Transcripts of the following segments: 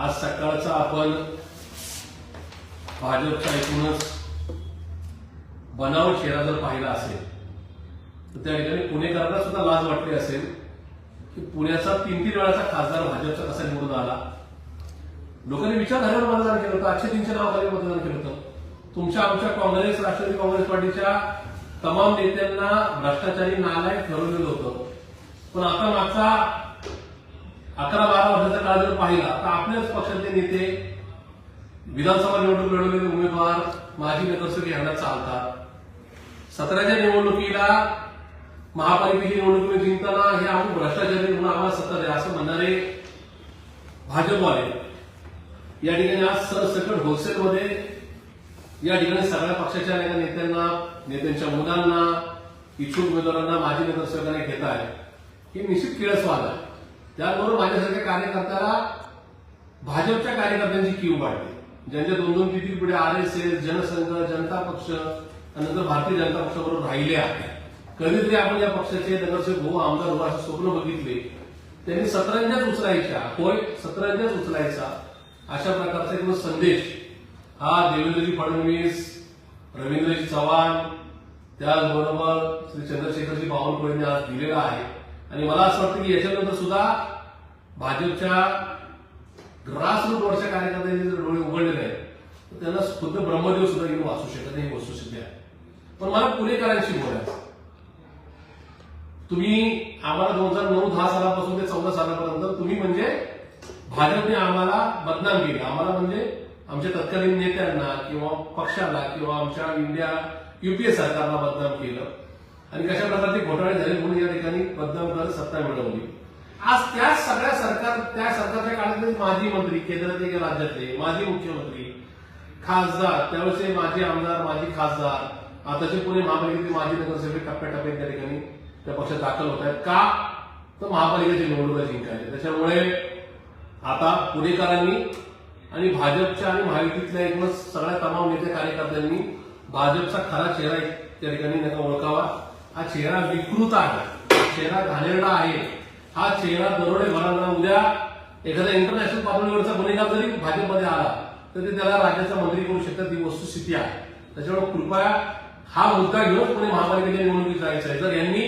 आज सकाळचा आपण भाजपचा एकूणच बनावट चेहरा जर पाहिला असेल तर त्या ठिकाणी पुणेकरांना सुद्धा लाज वाटली असेल की पुण्याचा तीन तीन वेळाचा खासदार भाजपचा कसा निवडून आला. लोकांनी विचारधारेवर मतदान केलं होतं अक्षय तीनशे नावाखाली मतदान केलं होतं. तुमच्या आमच्या काँग्रेस राष्ट्रवादी काँग्रेस पार्टीच्या तमाम नेत्यांना भ्रष्टाचारी नालायक ठरवलेलं होतं. पण आता मागचा अकरा बारा वर्षाचा काळ जर पाहिला तर आपल्याच पक्षाचे नेते विधानसभा निवडणूक लढवलेले उमेदवार माजी नगरसेवक यांना चालतात. सतराच्या निवडणुकीला महापालिकेची निवडणूक जिंकताना हे आपण भ्रष्टाचारी म्हणून आम्हाला सत्ता द्या असं म्हणणारे भाजपवाले या ठिकाणी आज सरसकट होलसेलमध्ये या ठिकाणी सगळ्या पक्षाच्या नेत्यांना नेत्यांच्या मुलांना इच्छुक उमेदवारांना माजी नगरसेवकांना घेत आहे ही निश्चित किळसवाद आहे. त्याचबरोबर माझ्यासारख्या कार्यकर्त्याला भाजपच्या कार्यकर्त्यांची क्यू वाढते. ज्यांच्या दोन दोन तीन पुढे पिढ्या R S S Jansangh Janata पक्ष नंतर भारतीय जनता पक्षाबरोबर राहिले आहे. कधीतरी आपण या पक्षाचे नगरसेवक भाऊ आमदार हो असं स्वप्न बघितले. त्यांनी सतरंजाच उचलायच्या. होय सतरंजाच उचलायचा. अशा प्रकारचा एक संदेश. हा देवेंद्रजी फडणवीस रवींद्रजी चव्हाण त्याचबरोबर श्री चंद्रशेखरजी बावनकुळेंनी आज दिलेला आहे. आणि मला असं वाटतं की याच्यानंतर सुद्धा भाजपच्या ग्रासरूटवरच्या कार्यकर्त्यांनी जर डोळे उघडलेले आहेत तर त्यांना खुद्द ब्रह्मदेव सुद्धा येऊन वाचू शकत नाही ही वस्तुस्थिती आहे. पण मला पुणेकरांशी बोलायचं तुम्ही आम्हाला दोन हजार नऊ दहा सालापासून ते चौदा सालापर्यंत तुम्ही म्हणजे भाजपने आम्हाला बदनाम केली. आम्हाला म्हणजे आमच्या तत्कालीन नेत्यांना किंवा पक्षाला किंवा आमच्या इंडिया युपीए सरकारला बदनाम केलं. आणि कशा प्रकारचे घोटाळे झाले म्हणून या ठिकाणी बदनाम सत्ता मिळवली. आज त्या सगळ्या सरकार त्या सरकारच्या काळातले माजी मंत्री केंद्रातले किंवा राज्यातले माजी मुख्यमंत्री खासदार त्यावेळेचे माजी आमदार माजी खासदार आताचे पुणे महापालिकेचे माजी नगरसेवक टप्प्याटप्प्यात त्या ठिकाणी त्या पक्षात दाखल होत आहेत. का? तर महापालिकेची निवडणुका जिंकायची त्याच्यामुळे आता पुणेकरांनी आणि भाजपच्या आणि महायुतीतल्या एकूणच सगळ्या तमाम नेते कार्यकर्त्यांनी भाजपचा खरा चेहरा त्या ठिकाणी नका ओळखावा. हा चेहरा विकृत आहे. चेहरा घाणेरडा आहे. हा चेहरा दरोडे भरांना उद्या एखाद्या इंटरनॅशनल पातळीवरचा गुन्हेगार जरी भाजपमध्ये आला तरी त्याला राज्याचा मंत्री करू शकतात. ही वस्तुस्थिती आहे. त्याच्यामुळे कृपया हा मुद्दा घेऊन पुणे महापालिकेच्या निवडणुकीत जायचं आहे. जर यांनी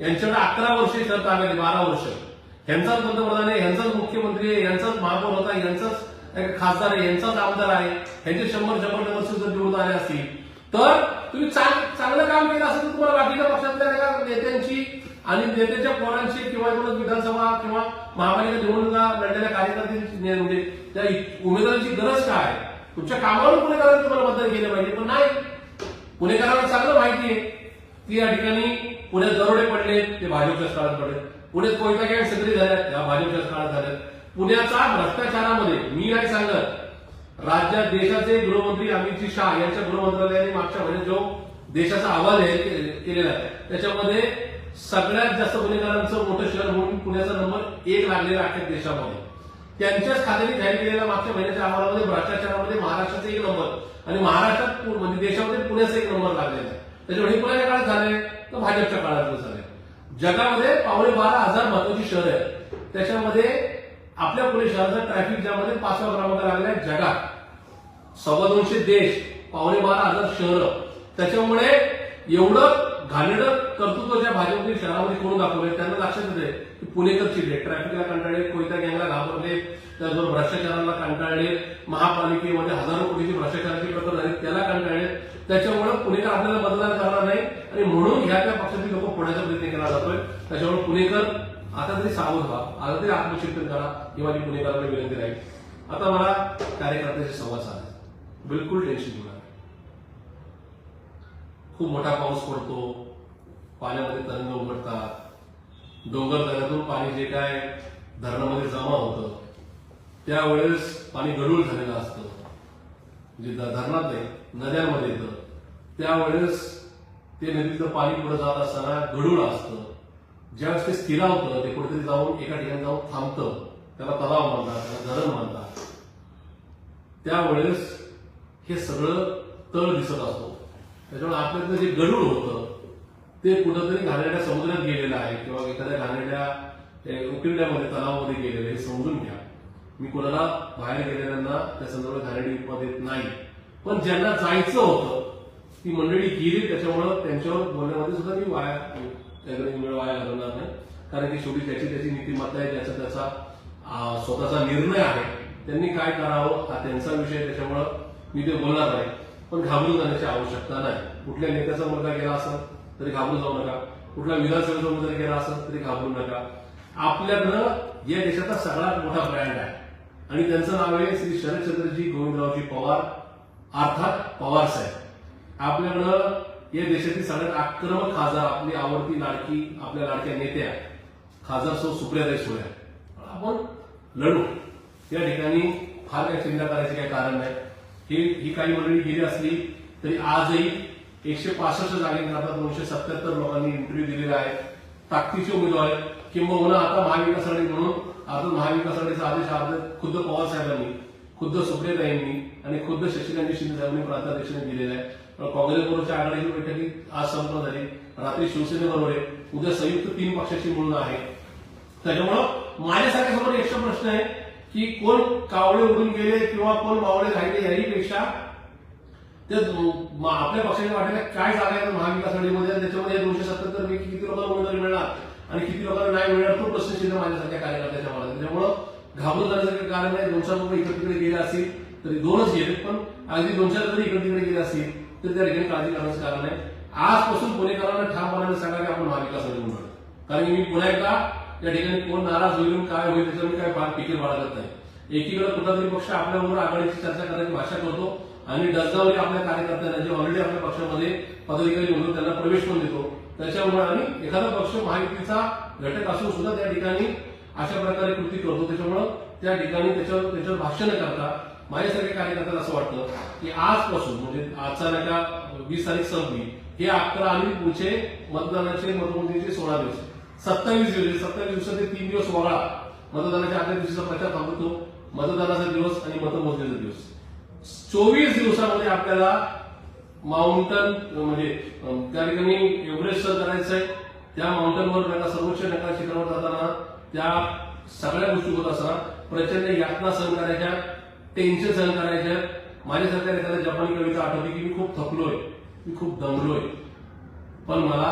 यांच्याकडे अकरा वर्षे शर्त ताब्यात बारा वर्ष. यांचाच पंतप्रधान आहे यांचाच मुख्यमंत्री आहे यांचाच महापौर होता यांचाच खासदार आहे यांचाच आमदार आहे. यांचे शंभर शंभर वर्ष जर निवडून आले असतील तर तुम्ही चांगलं काम केलं असेल तर तुम्हाला बाकीच्या पक्षातल्या नेत्यांची आणि नेत्याच्या पोरांशी किंवा एकूणच विधानसभा किंवा महापालिका निवडणुका लढलेल्या कार्यकर्त्यांची म्हणजे त्या उमेदवारांची गरज काय? तुमच्या कामावर पुणेकरांनी तुम्हाला मतदान केलं पाहिजे पण नाही. पुणेकरांना चांगलं माहिती आहे. की या ठिकाणी पुण्यात दरोडे पडले ते भाजपच्याच काळात पडले. पुण्यात कोयता गँग सक्रिय झाल्या त्या भाजपच्याच काळात झाल्या पुण्याचा भ्रष्टाचारामध्ये मी काय सांगत. राज्यात देशाचे गृहमंत्री अमित शाह यांच्या गृहमंत्रालयाने मागच्या महिन्यात जो देशाचा अहवाल आहे केलेला आहे त्याच्यामध्ये सगळ्यात जास्त गुन्हेगारांचं मोठं शहर म्हणून पुण्याचा नंबर एक लागलेला आहे देशामध्ये. त्यांच्याच खात्याने जाहीर केलेल्या मागच्या महिन्याच्या अहवालामध्ये भ्रष्टाचारामध्ये महाराष्ट्राचा एक नंबर आणि महाराष्ट्रात पु- म्हणजे देशामध्ये पुण्याचा एक नंबर लागलेला आहे. त्याच्यामुळे हे पुण्याच्या काळात झालंय तर भाजपच्या काळात झालंय जगामध्ये पावणे बारा हजार महत्वाची शहर आहेत. त्याच्यामध्ये आपल्या पुणे शहराचा ट्रॅफिक ज्यामध्ये पाचवा क्रमांक लागलाय जगात. सव्वा दोनशे देश पावणे बारा हजार शहरं. त्याच्यामुळे एवढं घाणेरडं कर्तृत्व ज्या भाजपने शहरामध्ये करून दाखवले त्यांना लक्षात येते की पुणेकर चिडले ट्रॅफिकला कंटाळले कोयता गँगला घाबरले त्याचबरोबर भ्रष्टाचाराला कंटाळले महापालिकेमध्ये हजारो कोटीची भ्रष्टाचाराची प्रकरण झाली त्याला कंटाळले. त्याच्यामुळे पुणेकर आपल्याला बदलायला करणार नाही आणि म्हणून ह्या त्या पक्षातील लोक पुण्याचा प्रयत्न केला जातोय त्याच्यामुळे पुणेकर आता तरी सावध व्हा आता तरी आत्मचिंतन करा. ही माझी पुणेकरांना विनंती राहील. आता मला कार्यकर्त्याशी संवाद साधा. बिलकुल टेन्शन घेऊ खूप मोठा पाऊस पडतो पाण्यामध्ये तरंग उमटतात. डोंगर दऱ्यातून पाणी जे काय धरणामध्ये जमा होतं त्यावेळेस पाणी गडूळ झालेलं असतं. जे धरणात नाही नद्यांमध्ये येतं. त्यावेळेस ते नदीचं पाणी पुढे जात असताना गडूळ असतं. ज्यावेळेस ते स्थिरावतं ते कुठेतरी जाऊन एका ठिकाणी जाऊन थांबतं. त्याला तलाव म्हणतात त्याला धरण म्हणतात. त्यावेळेस हे सगळं तळ दिसत असतो. त्याच्यामुळे आपल्यातलं जे गरुड होतं ते कुठंतरी घाणेरड्या समुद्रात गेलेलं आहे किंवा एखाद्या घाणेरड्या उकिरड्यामध्ये तलावामध्ये गेलेलं हे समजून घ्या. मी कोणाला बाहेर गेलेल्यांना त्या संदर्भात घाणेरडी उपमा देत नाही. पण ज्यांना जायचं होतं ती मंडळी गेली त्याच्यामुळं त्यांच्यावर बोलण्यामध्ये सुद्धा मी वाया त्याकडे वेळ वाया घालवणार नाही. कारण की शेवटी त्याची त्याची नीतिमत्ता आहे त्याचा त्याचा स्वतःचा निर्णय आहे. त्यांनी काय करावं हा त्यांचा विषय त्याच्यामुळं मी ते बोलणार नाही. पण घाबरून जाण्याची आवश्यकता नाही. कुठल्या नेत्याचा मुलगा गेला असेल तरी घाबरून जाऊ नका. कुठल्या विधानसभेचा मुलगा गेला असेल तरी घाबरू नका. आपल्याकडं या देशाचा सगळ्यात मोठा ब्रँड आहे. आणि त्यांचं नाव आहे श्री शरदचंद्रजी गोविंदरावजी पवार अर्थात पवार साहेब. आपल्याकडं या देशातील सगळ्यात आक्रमक खासदार आपली आवडती लाडकी आपल्या लाडक्या नेत्या खासदार सो सुप्रियाताई सुळे आपण लढू. या ठिकाणी फार काही चिंता करायचं काही कारण नाही. हे ही काही मंडळी गेली असली तरी आजही एकशे पासष्ट जागेकरता दोनशे सत्याहत्तर लोकांनी इंटरव्ह्यू दिलेला आहे ताकदीचे उमेदवार आहेत. किंबहुना आता महाविकास आघाडी म्हणून आता महाविकास आघाडीचा आदेश अर्ज खुद्द पवार साहेबांनी खुद्द सुप्रियाताईंनी आणि खुद्द शशिकांत शिंदे साहेबांनी प्रांताध्यक्षांनी दिलेला आहे. काँग्रेसबरोबरच्या आघाडीची बैठकी आज संपन्न झाली. रात्री शिवसेनेबरोबर आहे उद्या संयुक्त तीन पक्षाची म्हणून आहे. त्याच्यामुळं माझ्यासारख्या समोर एकशे प्रश्न आहे की कोण कावळे उडून गेले किंवा कोण मावळे राहिले याहीपेक्षा ते आपल्या पक्षाच्या वाटेला काय झालं आहेत महाविकास आघाडीमध्ये त्याच्यामध्ये दोनशे सत्याहत्तर पैकी किती लोकांना उमेदवारी मिळणार आणि किती लोकांना नाही मिळणार? तो प्रश्न चिन्ह माझ्यासारख्या कार्यकर्त्याच्या मला त्यामुळं घाबरून जाण्यासारखं कारण नाही दोन चार लोक इकडे तिकडे गेले असतील तरी दोनच गेले. पण अगदी दोन चार जरी इकडे तिकडे गेले असतील तर त्या ठिकाणी काळजी करण्याचं कारण नाही आजपासून पुणेकरांना ठामपणाने सांगा की आपण महाविकास आघाडी म्हणून कारण मी पुन्हा एकदा या ठिकाणी कोण नाराज होईल काय होईल त्याच्यावर मी काय फार फिकीर बाळगत नाही. एकीकडे कुठला तरी पक्ष आपल्याबरोबर आघाडीची चर्चा करायची भाषा करतो आणि डजावरी आपल्या कार्यकर्त्यांना जे ऑलरेडी आपल्या पक्षामध्ये पदाधिकारी म्हणून त्यांना प्रवेश पण देतो त्याच्यामुळे आणि एखादा पक्ष महायुतीचा घटक असून सुद्धा त्या ठिकाणी अशा प्रकारे कृती करतो. त्याच्यामुळं त्या ठिकाणी त्याच्यावर त्याच्यावर भाष्य न करता माझ्यासारख्या कार्यकर्त्यांना असं वाटतं की आजपासून म्हणजे आजचा नाही का वीस तारीख संपली हे अकरा आणि पुढचे मतदानाचे मतमोजणीचे सोळा दिवस. सत्तावीस दिवस सत्तावीस दिवसाचे तीन दिवस वगळा मतदानाच्या आदल्या दिवशीचा प्रचार थांबतो मतदानाचा दिवस आणि मतमोजणीचा दिवस. चोवीस दिवसामध्ये आपल्याला माउंटन म्हणजे त्या ठिकाणी एव्हरेस्ट सर करायचं आहे त्या माउंटनवर त्यांना सर्वोच्च नका शिखरावर जाताना त्या सगळ्या गोष्टी होत असताना प्रचंड यातना सहन करायच्या टेन्शन सहन करायच्या. माझ्यासारख्या एखाद्या जपानी कविता आठवते की मी खूप थकलोय मी खूप दमलोय. पण मला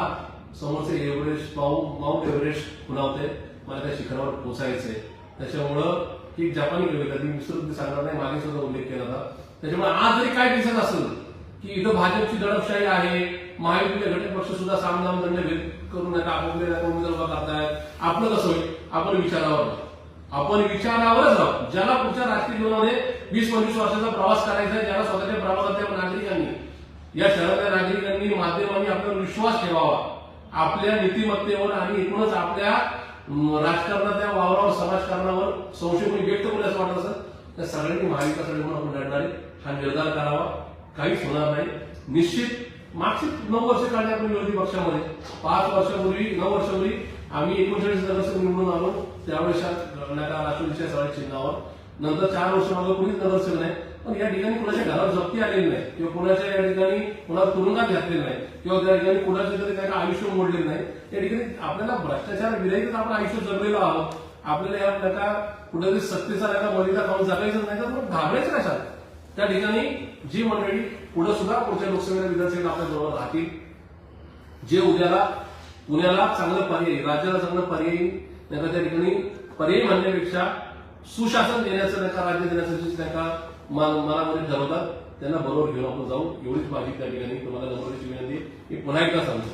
समोरचे एव्हरेस्ट माउंट माउंट एव्हरेस्ट खुणावते मला त्या शिखरावर पोचायचंय. त्याच्यामुळं ही जपानी कविता मी विसरून सांगणार नाही मागे सुद्धा उल्लेख केला होता. त्याच्यामुळे आज जरी काय दिसत असेल की इथं भाजपची दडपशाही आहे महायुतीचे घटक पक्ष सुद्धा सामनाम दंड भेद करून उमेदवार करतायत? आपलं कसं होईल? आपण विचारावर आपण विचारावरच राहू. ज्याला पुढच्या राजकीय जीवनामध्ये वीस पंचवीस वर्षाचा प्रवास करायचा आहे ज्याला स्वतःच्या प्रभागातल्या नागरिकांनी या शहरातल्या नागरिकांनी माध्यमांनी आपल्यावर विश्वास ठेवावा. आपल्या नीतिमत्तेवर आणि एकूणच आपल्या राजकारणाच्या राजकारणातल्या वावरावर समाजकारणावर संशय कोणी व्यक्त करू असं वाटत असेल त्या सगळ्यांनी महाविकासाठी म्हणून आपण लढणारे हा निर्धार करावा. काहीच होणार नाही. निश्चित मागची नऊ वर्ष काढली आपण विरोधी पक्षामध्ये. पाच वर्षापूर्वी नऊ वर्षापूर्वी आम्ही एकोणचाळीस नगरसेवक निवडून आलो. त्यावेळेस नका राष्ट्रवादीच्या सगळ्या चिन्हावर. नंतर चार वर्ष मागे कोणीच नगरसेवक नाही. पण या ठिकाणी कुणाच्या घरावर जप्ती आलेली नाही किंवा कुणाच्या या ठिकाणी कुणाला तुरुंगात घातलेलं नाही किंवा त्या ठिकाणी कुणाच्या तरी त्याला आयुष्य मोडलेलं नाही या ठिकाणी आपल्याला भ्रष्टाचार विरहितच आपण आयुष्य जगलेलो आहोत. आपल्याला या प्रकार कुठेतरी सत्तेचा नका मलिदा खाऊन जगायचं नाही तर घाबरायचं कशाला? त्या ठिकाणी जी मंडळी पुढे सुद्धा पुढच्या लोकसभेला विधानसभेत आपल्या जवळ राहतील. जे उद्याला पुण्याला चांगलं पर्याय राज्याला चांगलं पर्याय नाही का त्या ठिकाणी पर्याय म्हणण्यापेक्षा सुशासन देण्याचं नका राज्य देण्याचं नका मन- मनामध्ये म्हणजे ठरवतात त्यांना बरोबर घेऊन आपण जाऊ. एवढीच माझी त्या ठिकाणी. तुम्हाला नम्रतेची विनंती मी पुन्हा एकदा सांगतो.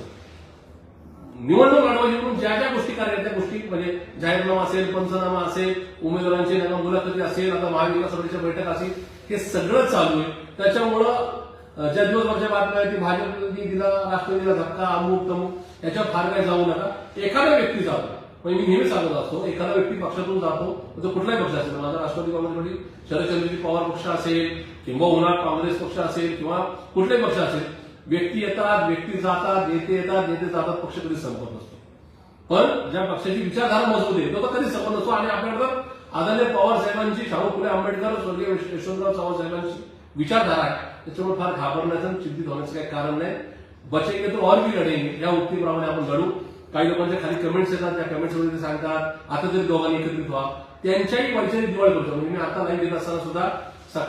निवडणूक लढवायची म्हणून ज्या ज्या गोष्टी करायच्या त्या गोष्टी म्हणजे जाहीरनामा असेल पंचनामा असेल उमेदवारांची नका मुलाखती असेल आता महाविकास आघाडीच्या बैठक असेल हे सगळं चालू आहे. त्याच्यामुळं ज्या दिवसभरच्या बातम्या आहेत ती भाजपने दिला राष्ट्रवादीला धक्का अमुक तमुक याच्यावर फार काही जाऊ नका. एखादा व्यक्ती जातो म्हणजे मी नेहमी सांगत असतो एखादा व्यक्ती पक्षातून जातो तो कुठलाही पक्ष असेल माझा राष्ट्रवादी काँग्रेसमध्ये शरदचंद्रजी पवार पक्ष असेल किंवा उन्हाळ काँग्रेस पक्ष असेल किंवा कुठलाही पक्ष असेल व्यक्ती येतात व्यक्ती जातात नेते येतात नेते जातात पक्ष कधी संपत नसतो. पण ज्या पक्षाची विचारधारा मजबूत आहे तो तर संपत नसतो. आणि आपल्याकडं आदरणीय पवार साहेबांची शाहू फुले आंबेडकर स्वर्गीय यशवंतराव चव्हाण साहेबांची विचारधारा आहे. त्याच्यामुळे फार घाबरण्याचं चिंतित होण्याचं काही कारण नाही. बचेंगे तो और भी लढेंगे या उक्तीप्रमाणे आपण लढू काही लोकांच्या खाली कमेंट्स येतात त्या कमेंट्समध्ये ते सांगतात. आता तरी दोघांनी एकत्रित व्हा. त्यांच्याही वैचारिक दिवाळ करतो म्हणजे मी आता लाईव्ह देत असताना सुद्धा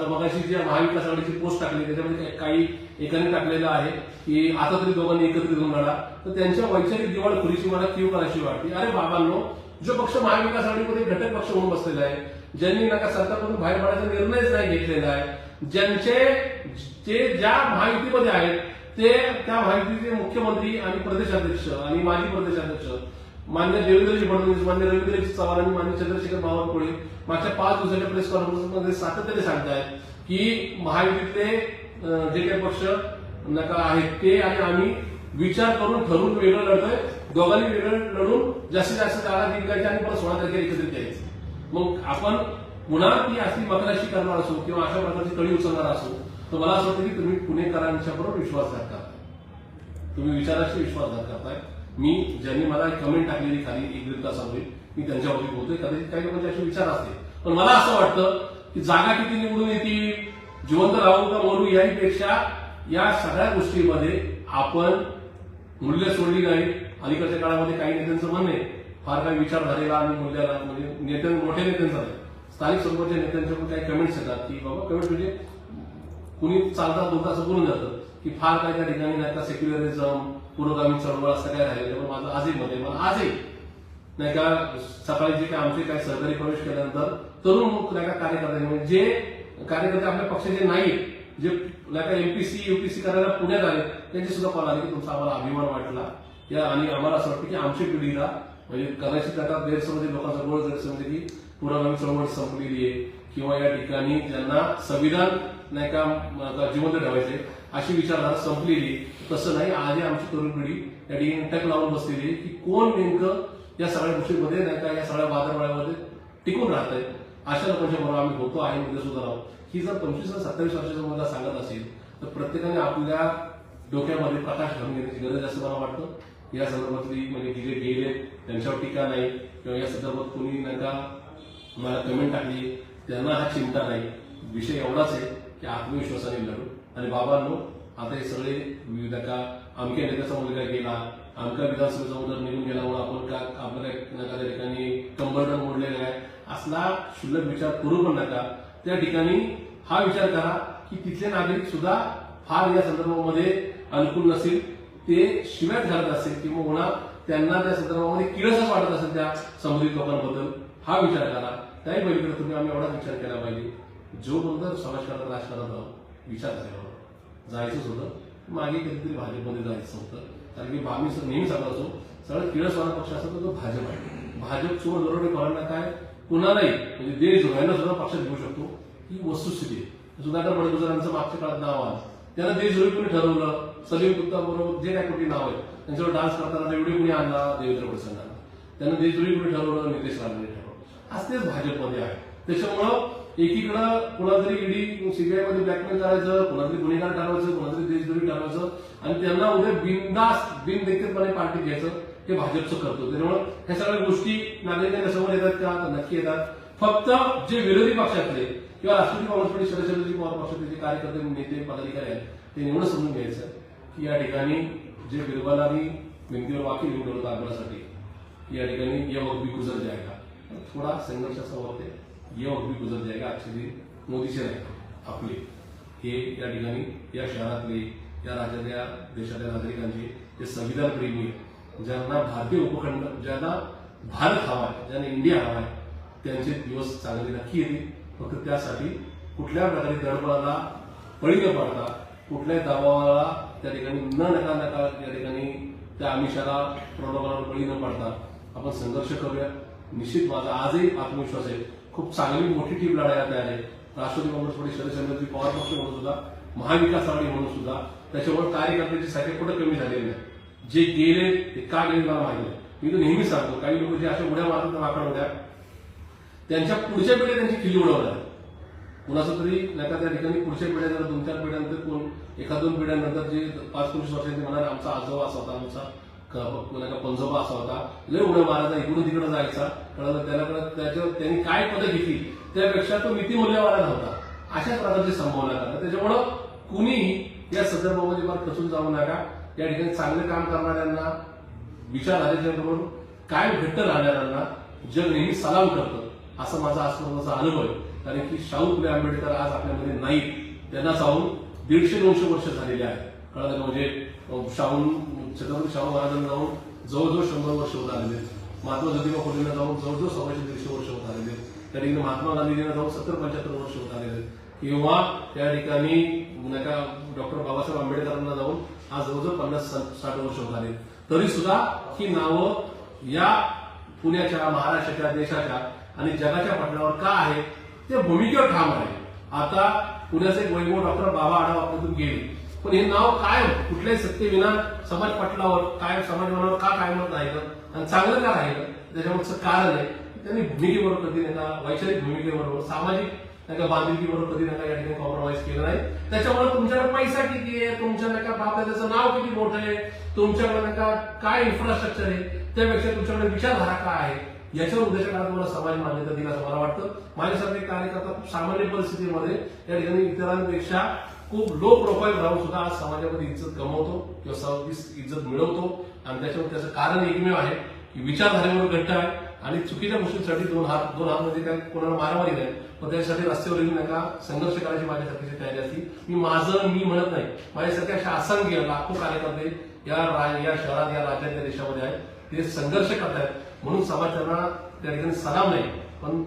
मगाशी जी महाविकास आघाडीची पोस्ट टाकली त्याच्यामध्ये काही- एकाने टाकलेलं आहे की आता तरी दोघांनी एकत्रित होऊन राहिला तर त्यांच्या वैचारिक दिवाळ खुरीची मला तीव्र करायची वाटते अरे बाबांनो जो पक्ष महाविकास आघाडीमध्ये घटक पक्ष म्हणून बसलेला आहे ज्यांनी नका सरकारमधून बाहेर पडायचा निर्णयच नाही घेतलेला आहे ज्यांचे ते ज्या महायुतीमध्ये आहेत ते त्या माहितीचे मुख्यमंत्री आणि प्रदेशाध्यक्ष आणि माजी प्रदेशाध्यक्ष मान्य देवेंद्रजी फडणवीस मान्य रवींद्रजी चव्हाण आणि मान्य चंद्रशेखर बावनकुळे मागच्या पाच दिवसाच्या प्रेस कॉन्फरन्समध्ये सातत्याने सांगतायत की महायुतीतले जे काही पक्ष नका आहेत ते आणि आम्ही विचार करून ठरवून वेगळं लढतोय. दोघांनी वेगळं लढून जास्तीत जास्त जागा जिंकायची आणि परत सोळा तारखेला एकत्रित यायचं. मग आपण पुन्हा ती असली मकराशी करणार असो किंवा अशा प्रकारची कडी उचलणार असो तर मला असं वाटतं की तुम्ही पुणेकरांच्या बरोबर विश्वासघात करताय. तुम्ही विचाराशी विश्वासघात करताय. मी ज्यांनी मला एक कमेंट टाकलेली खाली एक दीड तासापूर्वी मी त्यांच्यावरती बोलतोय. कदाचित काही लोकांचे असे विचार असते पण मला असं वाटतं की जागा किती निवडून येतील जिवंत राहू का मरू याहीपेक्षा या सगळ्या गोष्टीमध्ये आपण मूल्य सोडली नाही. अलीकडच्या काळामध्ये काही नेत्यांचं म्हणणे फार काही विचार झालेला आणि मूल्याला म्हणजे नेत्यां मोठ्या नेत्यांचा नाही. स्थानिक स्वरूपाच्या नेत्यांच्या पण काही कमेंट्स येतात की बाबा कमेंट म्हणजे कुणी चालता बोलता असं बोलून जातं की फार काय त्या ठिकाणी नाही का सेक्युलरिझम पुरोगामी चळवळ असं काय राहिलं पण माझं आजही मध्ये आहे. मला आजही नाही का सकाळी जे काय आमचे काय सहकारी प्रवेश केल्यानंतर तरुण नाही का कार्यकर्ते म्हणजे जे कार्यकर्ते आपल्या पक्षाचे नाही जे नाही का एमपीसी युपीसी करायला पुण्यात आले त्यांचे सुद्धा कॉल आले की तुमचा आम्हाला अभिमान वाटला. या आणि आम्हाला असं वाटतं की आमची पिढीला म्हणजे कदाचित आता गैरसमज लोकांचा गोळ गैरसमज की पुरोगामी चळवळ संपलेली आहे. किंवा या ठिकाणी ज्यांना संविधान नाही का जिवंत ठेवायचे. अशी विचारधारा संपलेली. तसं नाही आधी आमची तरुण पिढी त्या ठिकाणी टक लावून बसलेली की कोण नेमकं या सगळ्या गोष्टींमध्ये नाही का या सगळ्या वादळवाळ्यामध्ये टिकून राहत आहे अशा लोकांच्या बरोबर आम्ही होतो आहे उद्या सुद्धा राहू. ही जर पंचवीस सत्तावीस वर्षाच्या मला सांगत असेल तर प्रत्येकाने आपल्या डोक्यामध्ये प्रकाश घालून घेण्याची गरज असं मला वाटतं. या संदर्भातली म्हणजे की जे गेले त्यांच्यावर टीका नाही. किंवा या संदर्भात कोणी नाही का मला कमेंट टाकली त्यांना हा चिंता नाही. विषय एवढाच आहे. की आत्मविश्वासाने लढू? आणि बाबांनो आता हे सगळे विविध का अमक्या नेत्याचा मुलगा गेला अमक्या विधानसभेचा मुलगा निघून गेल्यामुळे आपण का आपलं काय नका त्या ठिकाणी कंबरडन मोडलेला आहे? असला क्षुल्लक विचार करू पण नका. त्या ठिकाणी हा विचार करा की तिथले नागरिक सुद्धा फार या संदर्भामध्ये अनुकूल नसेल ते शिव्यात घालत असेल किंवा पुन्हा त्यांना त्या संदर्भामध्ये किळसच वाटत असेल त्या संबंधित लोकांबद्दल. हा विचार करा. त्याही पलीकडे तुम्ही आम्ही एवढाच विचार केला पाहिजे. जो कोणता समाजकारणात राजकारणात राहून विचार करायला जायचंच होतं. मागे कधीतरी भाजपमध्ये जायचं होतं. कारण की आम्ही नेहमी सांगत असो सगळं किळसवाला पक्ष असतो तो तो भाजप आहे. भाजप चोर दरोडे कोणाला काय कुणालाही म्हणजे देश धुवायला सुद्धा पक्षात घेऊ शकतो. ही वस्तुस्थिती आहे. सुधाकर बडगुजरांचं मागच्या काळात नाव आहे त्यांना देश जोडी कोणी ठरवलं? सलीम गुप्ता बरोबर जे काय कुठे नाव आहे त्यांच्यावर डान्स करताना एवढे कोणी आणला देवेंद्र फडणवीसांना त्यांना देशद्रोही कोणी ठरवलं? नितेश राणे आज तेच भाजपमध्ये आहे. त्याच्यामुळं एकीकडं कुणातरी ईडी सीबीआयमध्ये ब्लॅकमेल करायचं कुणातरी गुन्हेगार ठरवायचं कुणातरी देशद्रोही ठरवायचं आणि त्यांना उद्या बिनदास बिनदेखीलपणे पार्टी घ्यायचं हे भाजपचं करतो त्यामुळं ह्या सगळ्या गोष्टी नागरिकांच्या समोर येतात का? नक्की येतात. फक्त जे विरोधी पक्षातले किंवा राष्ट्रवादी काँग्रेस पार्टी शरदचंद्रजी पवार पक्षातले जे कार्यकर्ते नेते पदाधिकारी आहेत ते एवढं समजून घ्यायचं की या ठिकाणी जे बिरबालांनी भिंतीवर वाक्य लिहून ठेवलं आग्रहासाठी या ठिकाणी ये वक्त भी गुजर जाएगा थोडा संघर्ष असा होते ये वक्त भी गुजर जाएगा अच्छे दिन मोदीचे नाही आपले हे या ठिकाणी या शहरातले या राज्यातल्या देशातल्या नागरिकांचे जे संविधान प्रेमी ज्यांना भारतीय उपखंड ज्यांना भारत हवा आहे ज्यांना इंडिया हवा आहे त्यांचे दिवस चांगले नक्की येतील. फक्त त्यासाठी कुठल्या प्रकारे दडबळाला बळी न पडता कुठल्याही दबावाला त्या ठिकाणी न नका नका त्या ठिकाणी त्या आमिषाला प्रलोभनाला बळी न पडता. आपण संघर्ष करूया. निश्चित माझा आजही आत्मविश्वास आहे. खूप चांगली मोठी टीम लढायला तयार आहे. राष्ट्रवादी काँग्रेस पार्टी शरदचंद्रजी पवार पक्ष म्हणून सुद्धा महाविकास आघाडी म्हणून सुद्धा त्याच्यामुळे कार्यकर्त्यांची संख्या कुठं कमी झालेली नाही. जे गेले ते का गेले मला माहिती नाही. मी तर नेहमी सांगतो काही लोक जे अशा उड्या मारत वाकड उड्या. त्यांच्या पुढच्या पिढ्या त्यांची खिल्ली उडवणार कुणाचं तरी नाही का त्या ठिकाणी पुढच्या पिढ्या दोन चार पिढ्यानंतर कोण एका दोन पिढ्यानंतर जे पाच पंचवीस वर्षांचे म्हणाले आमचा आजोबा असा होता आमचा कोणाचा पंजोबा असा होता. लय उड्या मारायचा इकडून तिकडे जायचा. कळलं त्याला कळत त्याच्यावर त्यांनी काय पदं घेतली? त्यापेक्षा तो नीतिमूल्यवाला होता अशा प्रकारची संभावना करतात. त्याच्यामुळं कुणीही या संदर्भामध्ये फार खचून जाऊ नका. या ठिकाणी चांगलं काम करणाऱ्यांना विचार आल्याच्या काय घट्ट राहणाऱ्यांना जग नेहमी सलाम करतं. असा माझा आजपर्यंतचा अनुभव आहे. कारण की शाहू फुले आंबेडकर आज आपल्यामध्ये नाहीत. त्यांना जाऊन दीडशे दोनशे वर्ष झालेले आहेत. कळलं का? म्हणजे शाहून शाहू छत्रपती शाहू महाराजांना जाऊन जवळजवळ शंभर वर्ष होत आलेले महात्मा ज्योतिबा फुलेंना जाऊन जवळजवळ सव्वाशे दीडशे वर्ष होत आलेले त्या ठिकाणी महात्मा गांधीजींना जाऊन सत्तर पंच्याहत्तर वर्ष होत आलेले किंवा त्या ठिकाणी डॉक्टर बाबासाहेब आंबेडकरांना जाऊन आज जवळजवळ पन्नास साठ वर्ष होत आले तरी सुद्धा ही नावं या पुण्याच्या महाराष्ट्राच्या देशाच्या आणि जगाच्या पटलावर का आहे ते भूमिकेवर ठाम आहे. आता पुण्याचे एक वैभव डॉक्टर बाबा आढाव गेले पण हे नाव काय कुठल्याही सत्तेविना समाज पटलावर काय समाज मनावर का कायमत राहिलं आणि चांगलं का राहिलं त्याच्यामागचं कारण आहे. त्यांनी भूमिकेबरोबर कधी नाही वैचारिक भूमिकेबरोबर सामाजिक नाही का बांधिलकीबरोबर कधी नाही या ठिकाणी कॉम्प्रोमाइज केलं नाही. त्याच्यामुळे तुमच्याकडे पैसा किती आहे? तुमच्या नका बाप त्याचं नाव किती मोठं आहे? तुमच्याकडे नाही का काय इन्फ्रास्ट्रक्चर आहे? त्यापेक्षा तुमच्याकडे विचारधारा काय आहे? याच्या उद्देशाने तुम्हाला समाज मान्यता दिला असं मला वाटतं. माझ्यासारखे कार्यकर्ता खूप सामान्य परिस्थितीमध्ये या ठिकाणी इतरांपेक्षा खूप लो प्रोफाईल राहून सुद्धा आज समाजामध्ये इज्जत कमवतो किंवा स- इज्जत मिळवतो. आणि त्याच्यावर त्याचं कारण एकमेव आहे की विचारधारेवर घट्ट आहे. आणि चुकीच्या गोष्टींसाठी दोन हात दोन हात म्हणजे काय कोणाला मारामारी नाही. पण त्याच्यासाठी रस्त्यावर येऊ नका संघर्ष करायची माझ्यासारखीची तयारी असती. मी माझं मी म्हणत नाही. माझ्यासारखे अशा असंख्य लाखो कार्यकर्ते या रा- या शहरात या राज्यात या देशामध्ये आहेत. ते संघर्ष करतायत. म्हणून समाज त्यांना त्या ठिकाणी सलाम नाही. पण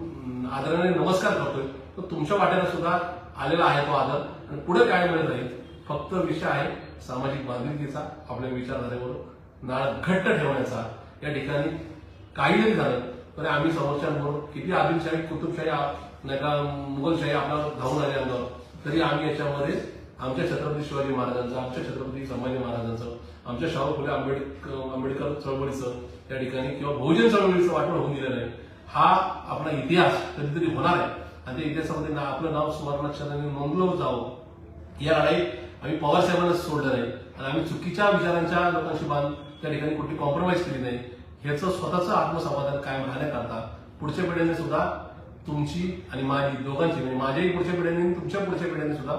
आदराने नमस्कार करतोय. तर तुमच्या वाट्याला सुद्धा आलेला आहे तो आदर. आणि पुढे काय मिळत जाईल फक्त विषय आहे सामाजिक बांधिलकीचा आपल्या विचारधारेवर नाळ घट्ट ठेवण्याचा. या ठिकाणी काही जरी झालं तरी आम्ही समोरच्यांबरोबर किती आदिलशाही कुतुबशाही नाही का मुघलशाही आपला धावून आले अंगावर तरी आम्ही याच्यामध्ये आमच्या छत्रपती शिवाजी महाराजांचं आमच्या छत्रपती संभाजी महाराजांचं आमच्या शाहू फुले आंबेडकर आंबेडकर चळवळीचं त्या ठिकाणी किंवा बहुजन चळवळीचं वाटण होऊन गेलेलं आहे. हा आपला इतिहास कधीतरी होणार आहे. आणि त्या इतिहासामध्ये आपलं नाव सुवर्णाक्षराने नोंदलं जावं या लढाईत आम्ही पवार साहेबांना सोडलं नाही आणि आम्ही चुकीच्या विचारांच्या लोकांशी बांध त्या ठिकाणी कुठली कॉम्प्रोमाइज केली नाही. ह्याचं स्वतःचं आत्मसमाधान कायम राहण्याकरता पुढच्या पिढ्यांनी सुद्धा तुमची आणि माझी दोघांची म्हणजे माझ्याही पुढच्या पिढ्यांनी तुमच्या पुढच्या पिढ्यांनी सुद्धा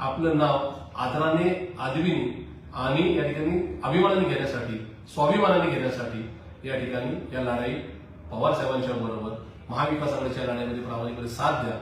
आपलं नाव आदराने आदवीने आणि या ठिकाणी अभिमानाने घेण्यासाठी स्वाभिमानाने घेण्यासाठी या ठिकाणी या लढाई पवार साहेबांच्या बरोबर महाविकास आघाडीच्या लढाईमध्ये प्रामाणिकपणे साथ द्या.